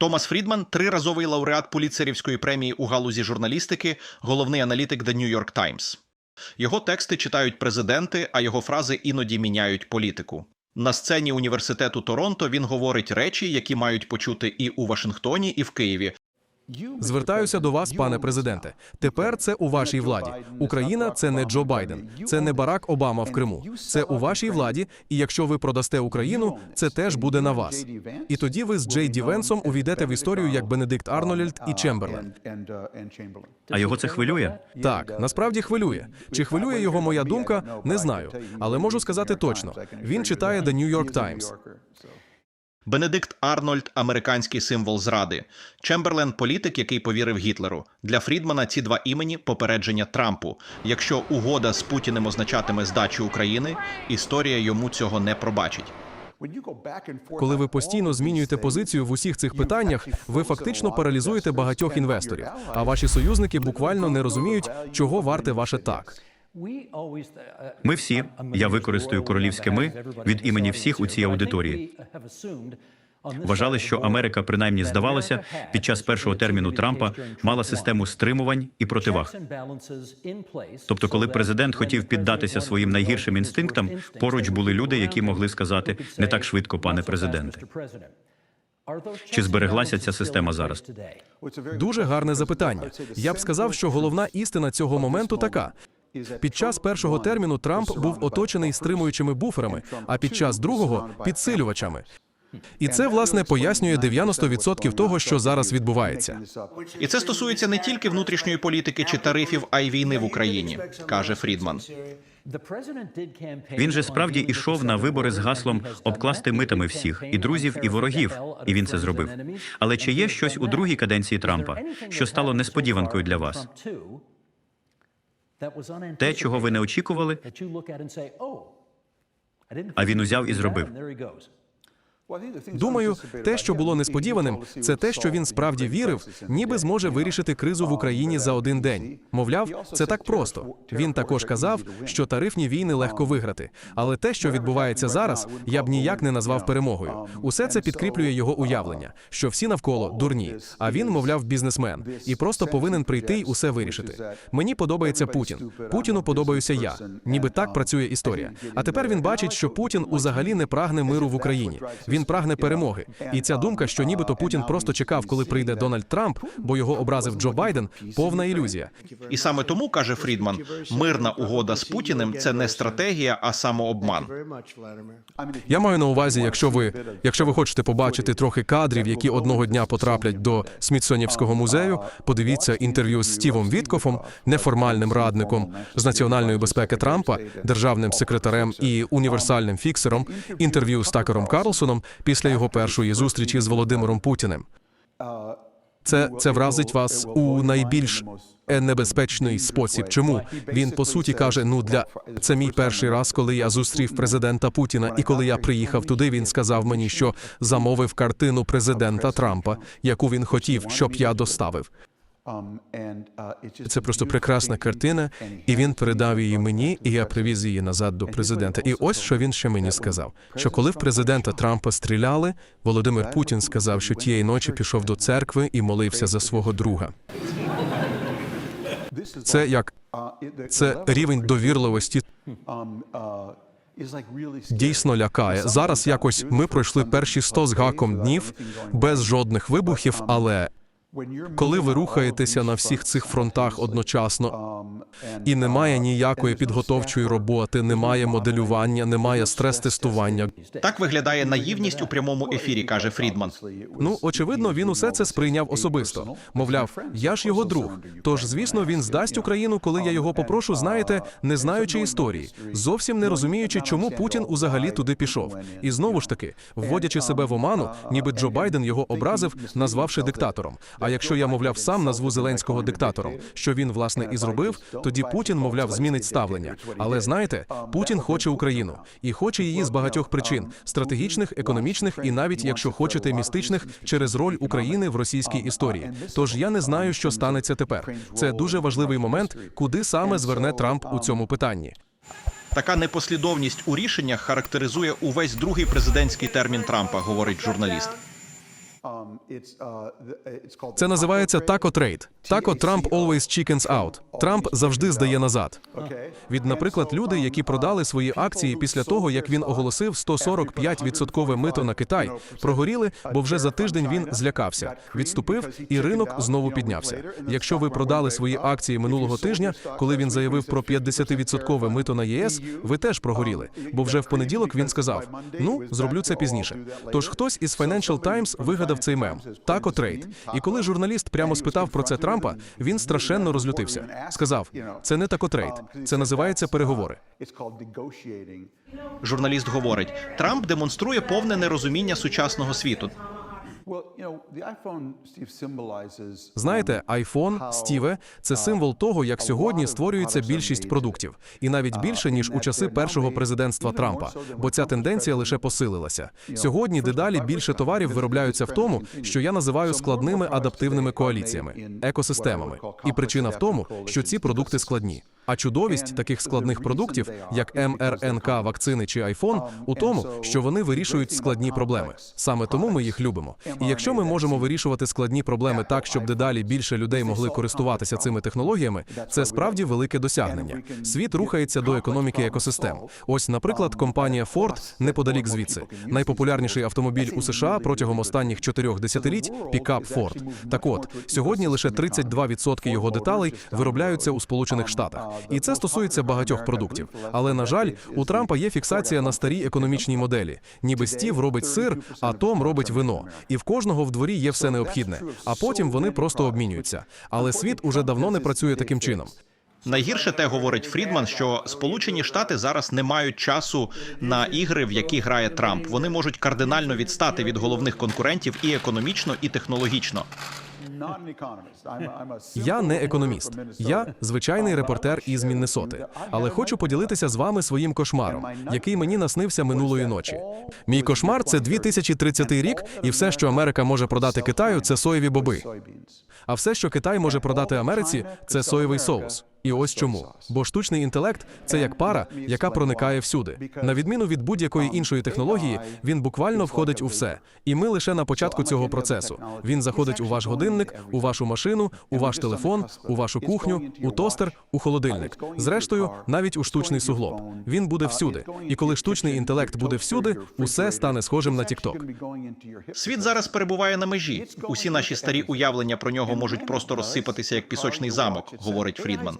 Томас Фрідман триразовий лауреат поліцерівської премії у галузі журналістики, головний аналітик The New York Times. Його тексти читають президенти, а його фрази іноді міняють політику. На сцені університету Торонто він говорить речі, які мають почути і у Вашингтоні, і в Києві. Звертаюся до вас, пане президенте. Тепер це у вашій владі. Україна це не Джо Байден, це не Барак Обама в Криму. Це у вашій владі. І якщо ви продасте Україну, це теж буде на вас. І тоді ви з Джей Ді Венсом увійдете в історію як Бенедикт Арнольд і Чемберлен. А його це хвилює? Так, насправді хвилює. Чи хвилює його моя думка? Не знаю. Але можу сказати точно. Він читає The New York Times. Бенедикт Арнольд американський символ зради. Чемберлен політик, який повірив Гітлеру. Для Фрідмана ці два імені попередження Трампу. Якщо угода з Путіним означатиме здачу України, історія йому цього не пробачить. Коли ви постійно змінюєте позицію в усіх цих питаннях, ви фактично паралізуєте багатьох інвесторів. А ваші союзники буквально не розуміють, чого варте ваше так. Ми всі, я використаю королівське ми від імені всіх у цій аудиторії. Вважали, що Америка, принаймні здавалося, під час першого терміну Трампа мала систему стримувань і противаг. Тобто, коли президент хотів піддатися своїм найгіршим інстинктам, поруч були люди, які могли сказати не так швидко, пане президенте. Чи збереглася ця система зараз? Дуже гарне запитання. Я б сказав, що головна істина цього моменту така. Під час першого терміну Трамп був оточений стримуючими буферами, а під час другого підсилювачами. І це власне пояснює 90% того, що зараз відбувається. І це стосується не тільки внутрішньої політики чи тарифів, а й війни в Україні, каже Фрідман. Він же справді ішов на вибори з гаслом обкласти митами всіх і друзів, і ворогів, і він це зробив. Але чи є щось у другій каденції Трампа, що стало несподіванкою для вас? Те, чого ви не очікували, а він узяв і зробив. Думаю, те, що було несподіваним, це те, що він справді вірив, ніби зможе вирішити кризу в Україні за один день. Мовляв, це так просто. Він також казав, що тарифні війни легко виграти. Але те, що відбувається зараз, я б ніяк не назвав перемогою. Усе це підкріплює його уявлення, що всі навколо дурні. А він, мовляв, бізнесмен і просто повинен прийти й усе вирішити. Мені подобається Путін. Путіну подобаюся я. Ніби так працює історія. А тепер він бачить, що Путін узагалі не прагне миру в Україні. Він прагне перемоги. І ця думка, що нібито Путін просто чекав, коли прийде Дональд Трамп, бо його образив Джо Байден, повна ілюзія. І саме тому каже Фрідман: мирна угода з Путіним це не стратегія, а самообман. Я маю на увазі, якщо ви, якщо ви хочете побачити трохи кадрів, які одного дня потраплять до Смітсонівського музею, подивіться інтерв'ю з Стівом Віткофом, неформальним радником з національної безпеки Трампа, державним секретарем і універсальним фіксером, інтерв'ю з Такером Карлсоном після його першої зустрічі з Володимиром Путіним. Це, це вразить вас у найбільш небезпечний спосіб. Чому він по суті каже: ну для це мій перший раз, коли я зустрів президента Путіна, і коли я приїхав туди, він сказав мені, що замовив картину президента Трампа, яку він хотів, щоб я доставив. Це просто прекрасна картина, і він передав її мені, і я привіз її назад до президента. І ось що він ще мені сказав: що коли в президента Трампа стріляли, Володимир Путін сказав, що тієї ночі пішов до церкви і молився за свого друга. Це як це рівень довірливості. Дійсно лякає. Зараз якось ми пройшли перші 100 з гаком днів без жодних вибухів, але коли ви рухаєтеся на всіх цих фронтах одночасно, і немає ніякої підготовчої роботи, немає моделювання, немає стрес-тестування. Так виглядає наївність у прямому ефірі, каже Фрідман. Ну, очевидно, він усе це сприйняв особисто. Мовляв, я ж його друг. Тож, звісно, він здасть Україну, коли я його попрошу, знаєте, не знаючи історії, зовсім не розуміючи, чому Путін узагалі туди пішов. І знову ж таки, вводячи себе в оману, ніби Джо Байден його образив, назвавши диктатором. А якщо я, мовляв, сам назву Зеленського диктатором, що він власне і зробив, тоді Путін, мовляв, змінить ставлення. Але знаєте, Путін хоче Україну і хоче її з багатьох причин: стратегічних, економічних і навіть, якщо хочете, містичних через роль України в російській історії. Тож я не знаю, що станеться тепер. Це дуже важливий момент, куди саме зверне Трамп у цьому питанні. Така непослідовність у рішеннях характеризує увесь другий президентський термін Трампа, говорить журналіст. Це називається тако трейд. Тако Trump always chickens out. Трамп завжди здає назад. Від, наприклад, люди, які продали свої акції після того, як він оголосив 145% мито на Китай, прогоріли, бо вже за тиждень він злякався, відступив, і ринок знову піднявся. Якщо ви продали свої акції минулого тижня, коли він заявив про 50% мито на ЄС, ви теж прогоріли, бо вже в понеділок він сказав: ну зроблю це пізніше. Тож хтось із Financial Times вигадав цей мем тако трейд. І коли журналіст прямо спитав про це Трампа, він страшенно розлютився. Сказав: це не такотрейд, це називається переговори. Журналіст говорить: Трамп демонструє повне нерозуміння сучасного світу. Знаєте, iPhone, Стіве, це символ того, як сьогодні створюється більшість продуктів, і навіть більше ніж у часи першого президентства Трампа, бо ця тенденція лише посилилася. Сьогодні дедалі більше товарів виробляються в тому, що я називаю складними адаптивними коаліціями, екосистемами. І причина в тому, що ці продукти складні. А чудовість таких складних продуктів, як МРНК, вакцини чи iPhone, у тому, що вони вирішують складні проблеми. Саме тому ми їх любимо. І якщо ми можемо вирішувати складні проблеми так, щоб дедалі більше людей могли користуватися цими технологіями, це справді велике досягнення. Світ рухається до економіки екосистем. Ось, наприклад, компанія Ford неподалік звідси. Найпопулярніший автомобіль у США протягом останніх чотирьох десятиліть пікап Ford. Так от сьогодні лише 32% його деталей виробляються у Сполучених Штатах, і це стосується багатьох продуктів. Але на жаль, у Трампа є фіксація на старій економічній моделі. Ніби Стів робить сир, а Том робить вино. І в кожного в дворі є все необхідне. А потім вони просто обмінюються. Але світ уже давно не працює таким чином. Найгірше те говорить Фрідман, що Сполучені Штати зараз не мають часу на ігри, в які грає Трамп. Вони можуть кардинально відстати від головних конкурентів і економічно, і технологічно. Я не економіст. Я звичайний репортер із Міннесоти. Але хочу поділитися з вами своїм кошмаром, який мені наснився минулої ночі. Мій кошмар це 2030 рік, і все, що Америка може продати Китаю, це соєві боби. А все, що Китай може продати Америці, це соєвий соус. І ось чому. Бо штучний інтелект це як пара, яка проникає всюди. На відміну від будь-якої іншої технології, він буквально входить у все. І ми лише на початку цього процесу. Він заходить у ваш годинник, у вашу машину, у ваш телефон, у вашу кухню, у тостер, у холодильник. Зрештою, навіть у штучний суглоб. Він буде всюди. І коли штучний інтелект буде всюди, усе стане схожим на TikTok. Світ зараз перебуває на межі. Усі наші старі уявлення про нього можуть просто розсипатися як пісочний замок, говорить Фрідман.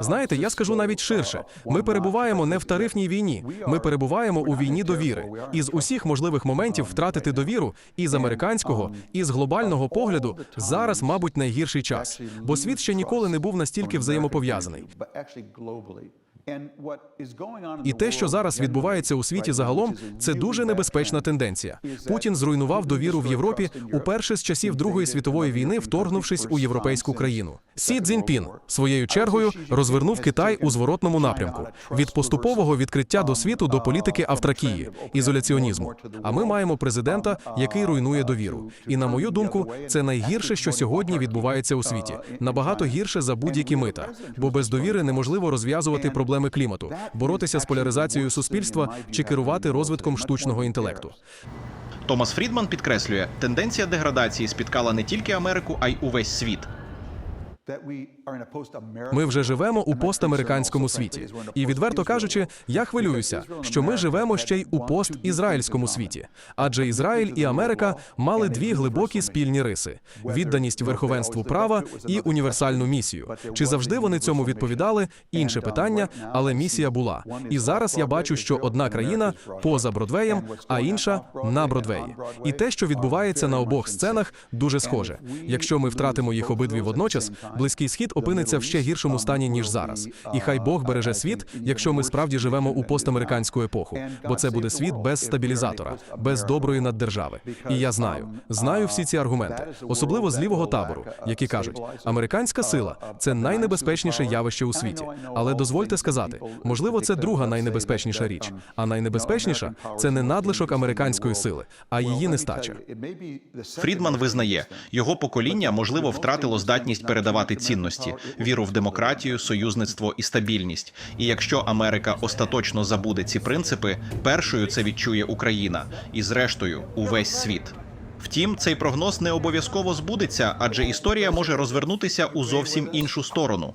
Знаєте, я скажу навіть ширше. Ми перебуваємо не в тарифній війні. Ми перебуваємо у війні довіри. І з усіх можливих моментів втратити довіру і з американського, і з глобального погляду зараз, мабуть, найгірший час, бо світ ще ніколи не був настільки взаємопов'язаний. І те, що зараз відбувається у світі загалом, це дуже небезпечна тенденція. Путін зруйнував довіру в Європі уперше з часів Другої світової війни, вторгнувшись у європейську країну. Сі Цзіньпін своєю чергою розвернув Китай у зворотному напрямку від поступового відкриття до світу до політики автракії, ізоляціонізму. А ми маємо президента, який руйнує довіру. І на мою думку, це найгірше, що сьогодні відбувається у світі. Набагато гірше за будь-які мита, бо без довіри неможливо розв'язувати проблеми клімату, боротися з поляризацією суспільства чи керувати розвитком штучного інтелекту. Томас Фрідман підкреслює, тенденція деградації спіткала не тільки Америку, а й увесь світ. Ми вже живемо у постамериканському світі, і відверто кажучи, я хвилююся, що ми живемо ще й у постізраїльському світі. Адже Ізраїль і Америка мали дві глибокі спільні риси: відданість верховенству права і універсальну місію. Чи завжди вони цьому відповідали? Інше питання, але місія була. І зараз я бачу, що одна країна поза Бродвеєм, а інша на Бродвеї. І те, що відбувається на обох сценах, дуже схоже. Якщо ми втратимо їх обидві водночас, близький схід опиниться в ще гіршому стані ніж зараз. І хай Бог береже світ, якщо ми справді живемо у постамериканську епоху, бо це буде світ без стабілізатора, без доброї наддержави. І я знаю, знаю всі ці аргументи, особливо з лівого табору, які кажуть, американська сила це найнебезпечніше явище у світі. Але дозвольте сказати, можливо, це друга найнебезпечніша річ. А найнебезпечніша це не надлишок американської сили, а її нестача. Фрідман визнає, його покоління можливо втратило здатність передавати цінності. Цінності, віру в демократію, союзництво і стабільність. І якщо Америка остаточно забуде ці принципи, першою це відчує Україна, і зрештою увесь світ. Втім, цей прогноз не обов'язково збудеться, адже історія може розвернутися у зовсім іншу сторону.